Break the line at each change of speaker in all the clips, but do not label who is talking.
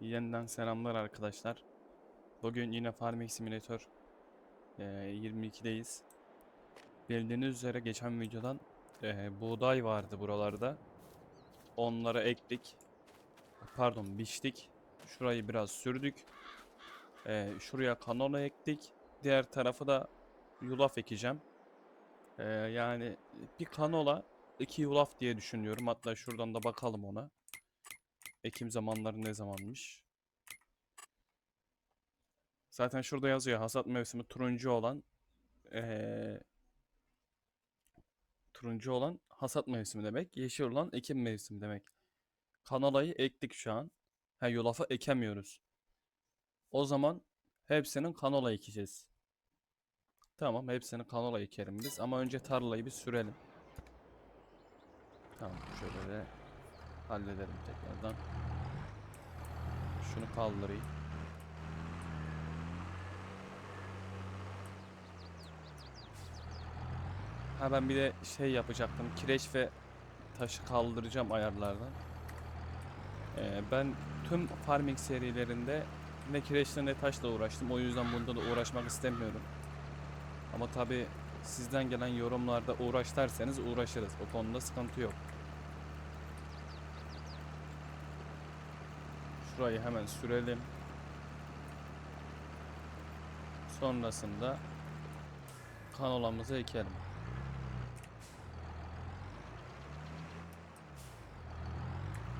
Yeniden selamlar arkadaşlar. Bugün yine Farming Simulator eee, 22'deyiz. Bildiğiniz üzere geçen videodan eee, buğday vardı buralarda. Onlara ektik. Pardon biçtik. Şurayı biraz sürdük. Eee, şuraya kanola ektik. Diğer tarafı da yulaf ekeceğim. Eee, yani bir kanola iki yulaf diye düşünüyorum. Hatta şuradan da bakalım ona. Ekim zamanları ne zamanmış? Zaten şurada yazıyor hasat mevsimi turuncu olan eee, turuncu olan hasat mevsimi demek. Yeşil olan ekim mevsimi demek. Kanalayı ektik şu an. Ha yulafı ekemiyoruz. O zaman hepsinin kanola ekeceğiz. Tamam hepsini kanola ekerim biz ama önce tarlayı bir sürelim. Tamam şöyle de halledelim tekrardan. Şunu kaldırayım. Ha ben bir de şey yapacaktım. Kireç ve taşı kaldıracağım ayarlardan. Ee, ben tüm farming serilerinde ne kireçle ne taşla uğraştım. O yüzden bunda da uğraşmak istemiyorum. Ama tabi sizden gelen yorumlarda uğraş derseniz uğraşırız. O konuda sıkıntı yok. Şurayı hemen sürelim. Sonrasında kanolamızı ekelim.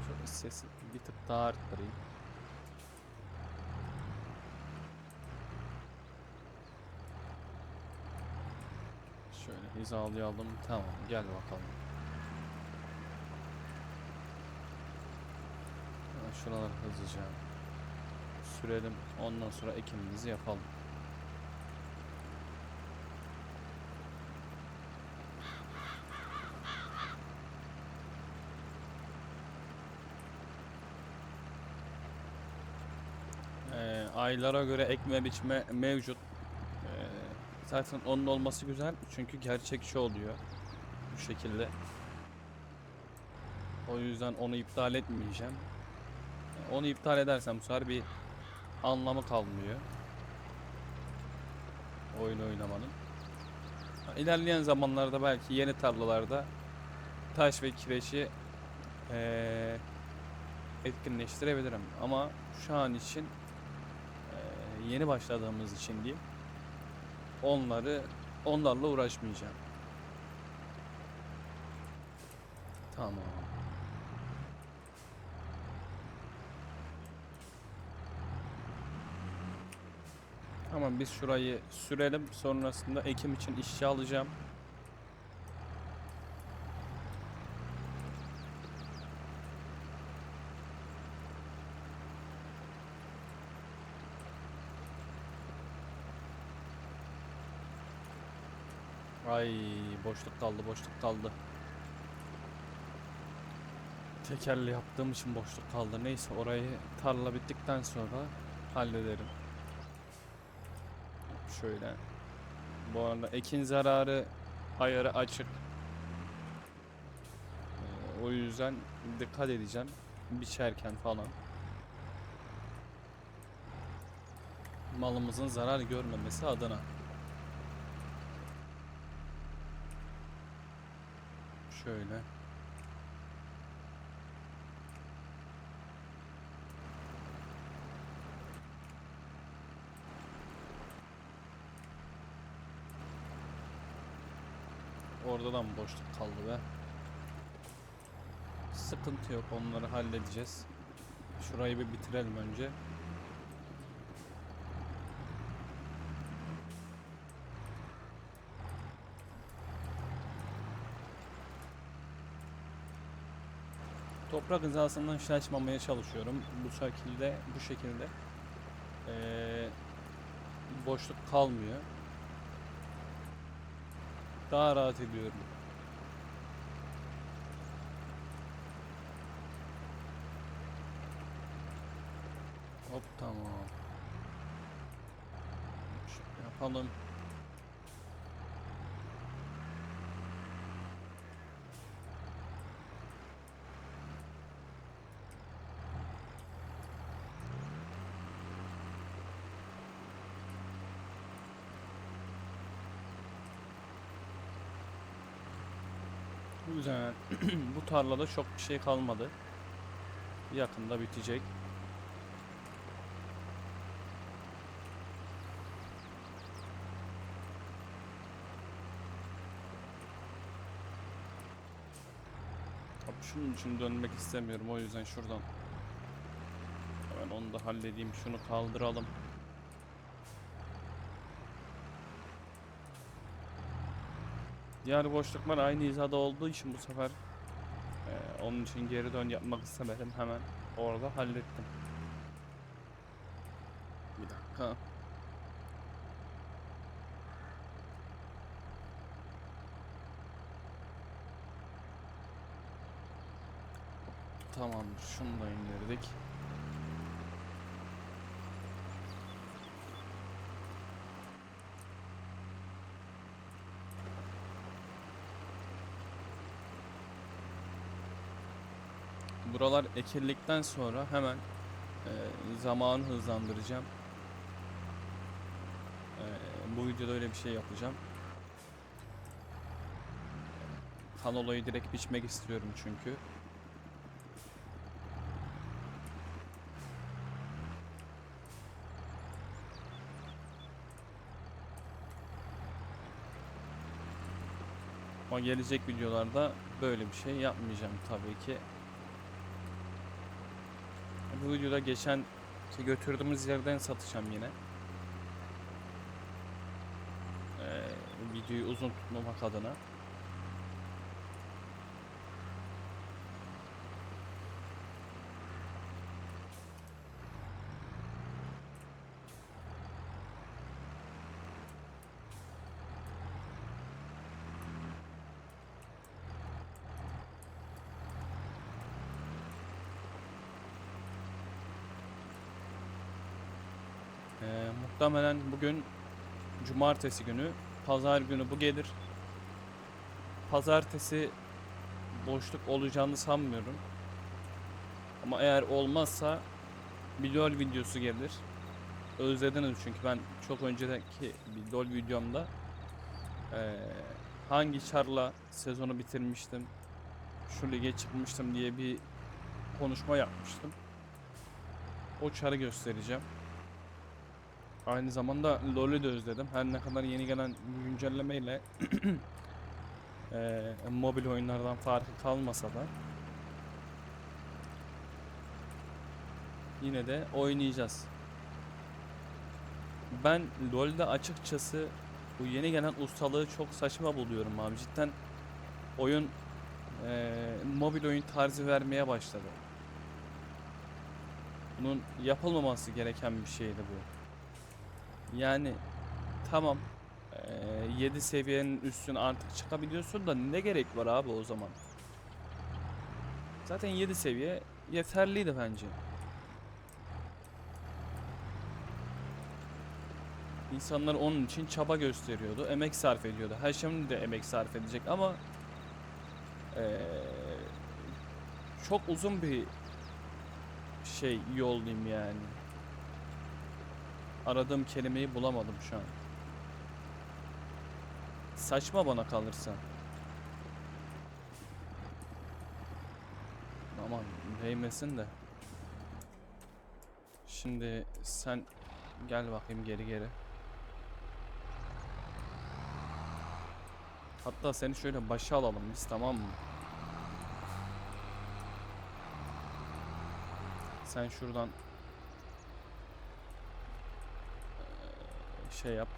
Şöyle sesi bir tık daha arttırayım. Şöyle hizalayalım. Tamam gel bakalım. Şuraları hızlıca sürelim. Ondan sonra ekimimizi yapalım. Ee, aylara göre ekme biçme mevcut. Ee, zaten onun olması güzel çünkü gerçekçi oluyor bu şekilde. O yüzden onu iptal etmeyeceğim. Onu iptal edersem bu sefer bir anlamı kalmıyor. Oyun oynamanın. İlerleyen zamanlarda belki yeni tarlalarda taş ve kireçi eee, etkinleştirebilirim. Ama şu an için eee, yeni başladığımız için diyeyim. Onları onlarla uğraşmayacağım. Tamam. Tamam biz şurayı sürelim. Sonrasında ekim için işçi alacağım. Ay boşluk kaldı, boşluk kaldı. Tekerle yaptığım için boşluk kaldı. Neyse orayı tarla bittikten sonra hallederim. Şöyle. Bu arada ekin zararı ayarı açık. Ee, o yüzden dikkat edeceğim. Biçerken falan. Malımızın zarar görmemesi adına. Şöyle. Orada da mı boşluk kaldı be? Sıkıntı yok onları halledeceğiz. Şurayı bir bitirelim önce. Toprak hizasından şaşmamaya çalışıyorum. Bu şekilde, bu şekilde eee, boşluk kalmıyor. Daha rahat ediyorum. Hop tamam. Şöyle yapalım. Bu yüzden bu tarlada çok bir şey kalmadı. Yakında bitecek. Şunun için dönmek istemiyorum o yüzden şuradan hemen onu da halledeyim şunu kaldıralım. Diğer boşluklar aynı hizada olduğu için bu sefer eee, onun için geri dön yapmak istemedim hemen orada hallettim. Bir dakika. Tamamdır. Şunu da indirdik. Buralar ekildikten sonra hemen e, zamanı hızlandıracağım. E, bu videoda öyle bir şey yapacağım. Kanolayı direkt biçmek istiyorum çünkü. Ama gelecek videolarda böyle bir şey yapmayacağım tabii ki. Bu videoda geçen işte götürdüğümüz yerden satacağım yine. Ee, videoyu uzun tutmamak adına. Muhtemelen bugün cumartesi günü, pazar günü bu gelir. Pazartesi boşluk olacağını sanmıyorum. Ama eğer olmazsa bir LoL videosu gelir. Özlediniz çünkü ben çok önceki bir LoL videomda eee, hangi çarla sezonu bitirmiştim, şu lige çıkmıştım diye bir konuşma yapmıştım. O çarı göstereceğim. Aynı zamanda LoL'ü de özledim. Her ne kadar yeni gelen güncellemeyle eee mobil oyunlardan farkı kalmasa da yine de oynayacağız. Ben LoL'de açıkçası bu yeni gelen ustalığı çok saçma buluyorum abi. Cidden oyun eee, mobil oyun tarzı vermeye başladı. Bunun yapılmaması gereken bir şeydi bu. Yani tamam 7 seviyenin üstüne artık çıkabiliyorsun da ne gerek var abi o zaman? Zaten 7 seviye yeterliydi bence. İnsanlar onun için çaba gösteriyordu, emek sarf ediyordu. Her şimdi de emek sarf edecek ama eee, çok uzun bir şey yol diyeyim yani. Aradığım kelimeyi bulamadım şu an. Saçma bana kalırsa. Aman değmesin de. Şimdi sen gel bakayım geri geri. Hatta seni şöyle başa alalım biz tamam mı? Sen şuradan şey yap.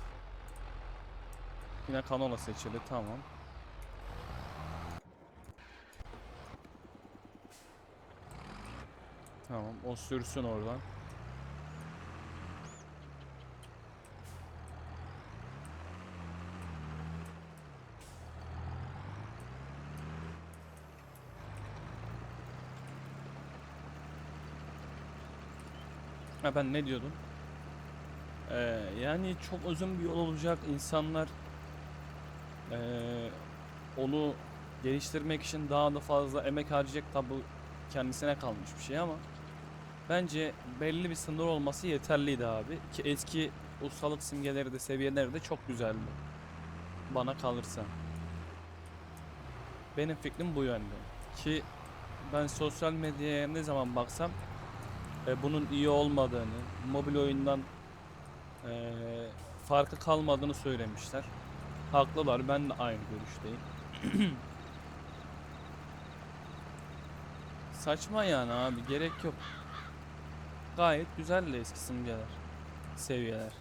Yine kanola seçili tamam. Tamam o sürsün oradan. Ha ben ne diyordum? Ee, yani çok uzun bir yol olacak. İnsanlar ee, onu geliştirmek için daha da fazla emek harcayacak tabi kendisine kalmış bir şey ama bence belli bir sınır olması yeterliydi abi ki eski ustalık simgeleri de seviyeleri de çok güzeldi bana kalırsa. Benim fikrim bu yönde. Ki ben sosyal medyaya ne zaman baksam e, bunun iyi olmadığını, mobil oyundan e, farkı kalmadığını söylemişler. Haklılar. Ben de aynı görüşteyim. Saçma yani abi. Gerek yok. Gayet güzel de eski simgeler. Seviyeler.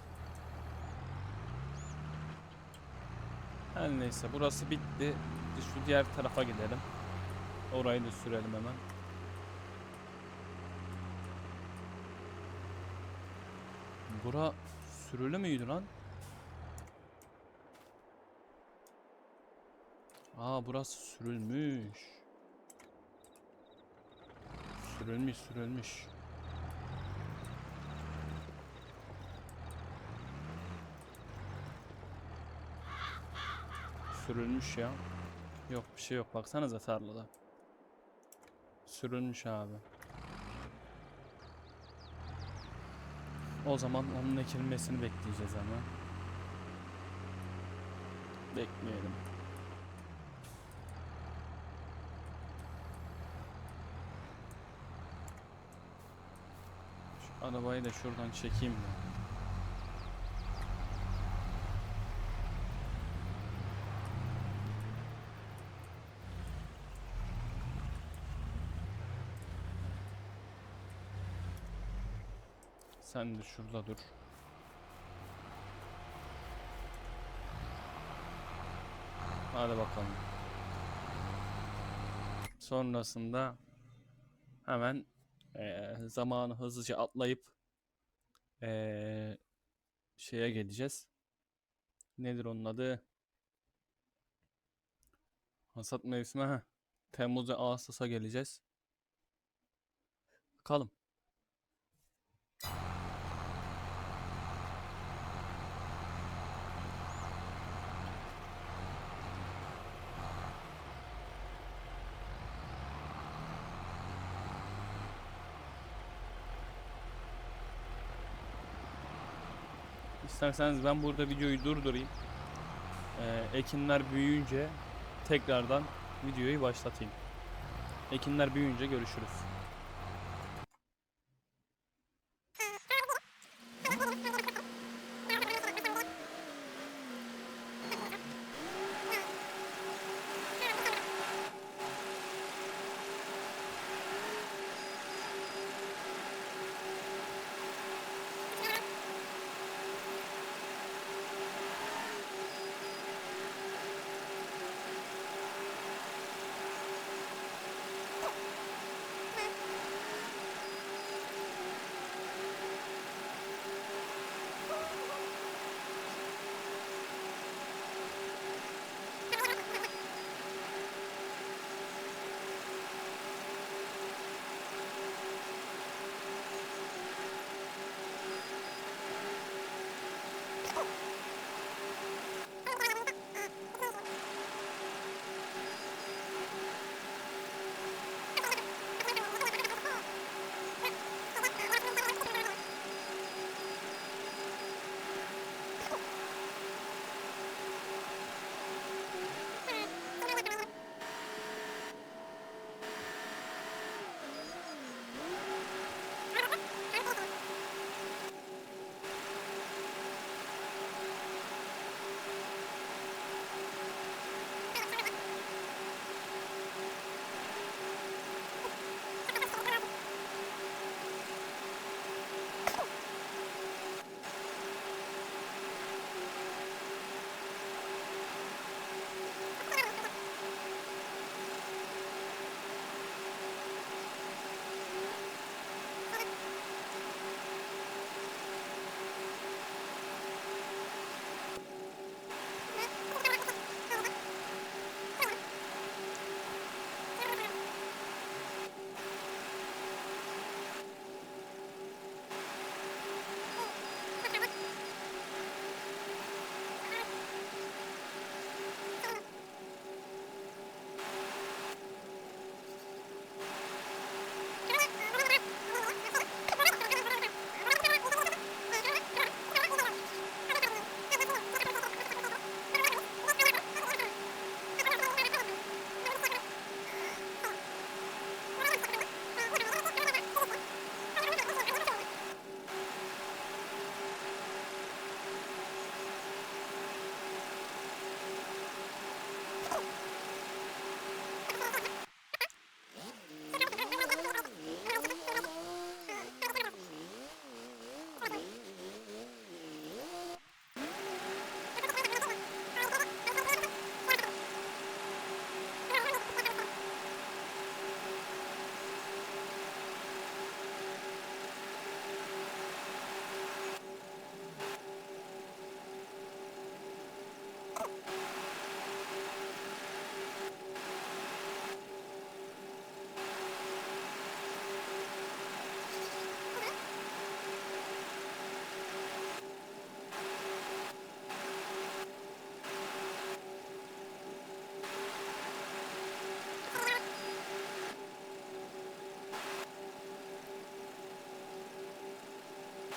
Her neyse burası bitti. Şu diğer tarafa gidelim. Orayı da sürelim hemen. Bura sürülü müydü lan? Aa burası sürülmüş. Sürülmüş sürülmüş. Sürülmüş ya. Yok bir şey yok baksanıza tarlada. Sürülmüş abi. O zaman onun ekilmesini bekleyeceğiz ama. Bekleyelim. Arabayı da şuradan çekeyim mi? Sen de şurada dur. Hadi bakalım. Sonrasında hemen eee, zamanı hızlıca atlayıp eee, şeye geleceğiz. Nedir onun adı? Hasat mevsimi. heh. Temmuz ve Ağustos'a geleceğiz. Bakalım. İsterseniz ben burada videoyu durdurayım. Ee, ekinler büyüyünce tekrardan videoyu başlatayım. Ekinler büyüyünce görüşürüz.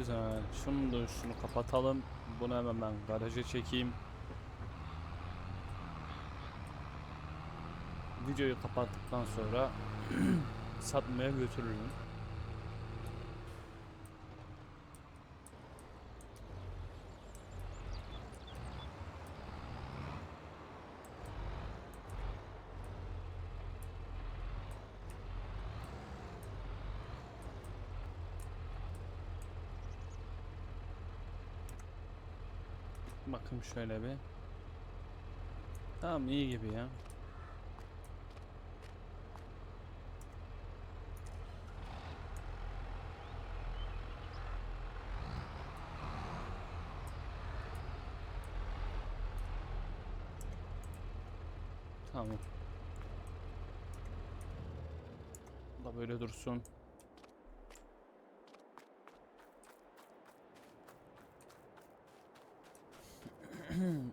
Güzel. Şunu da şunu kapatalım. Bunu hemen ben garaja çekeyim. Videoyu kapattıktan sonra satmaya götürürüm. Bakın şöyle bir. Tamam iyi gibi ya. Tamam. Da böyle dursun.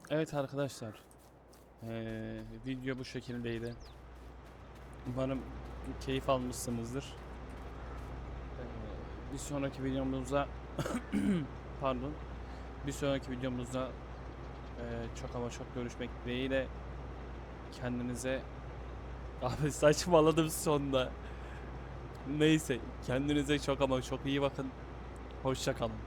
Evet arkadaşlar. Eee, video bu şekildeydi. Umarım keyif almışsınızdır. Eee, bir sonraki videomuzda pardon. Bir sonraki videomuzda eee, çok ama çok görüşmek dileğiyle kendinize abi saçmaladım sonda. Neyse kendinize çok ama çok iyi bakın. Hoşça kalın.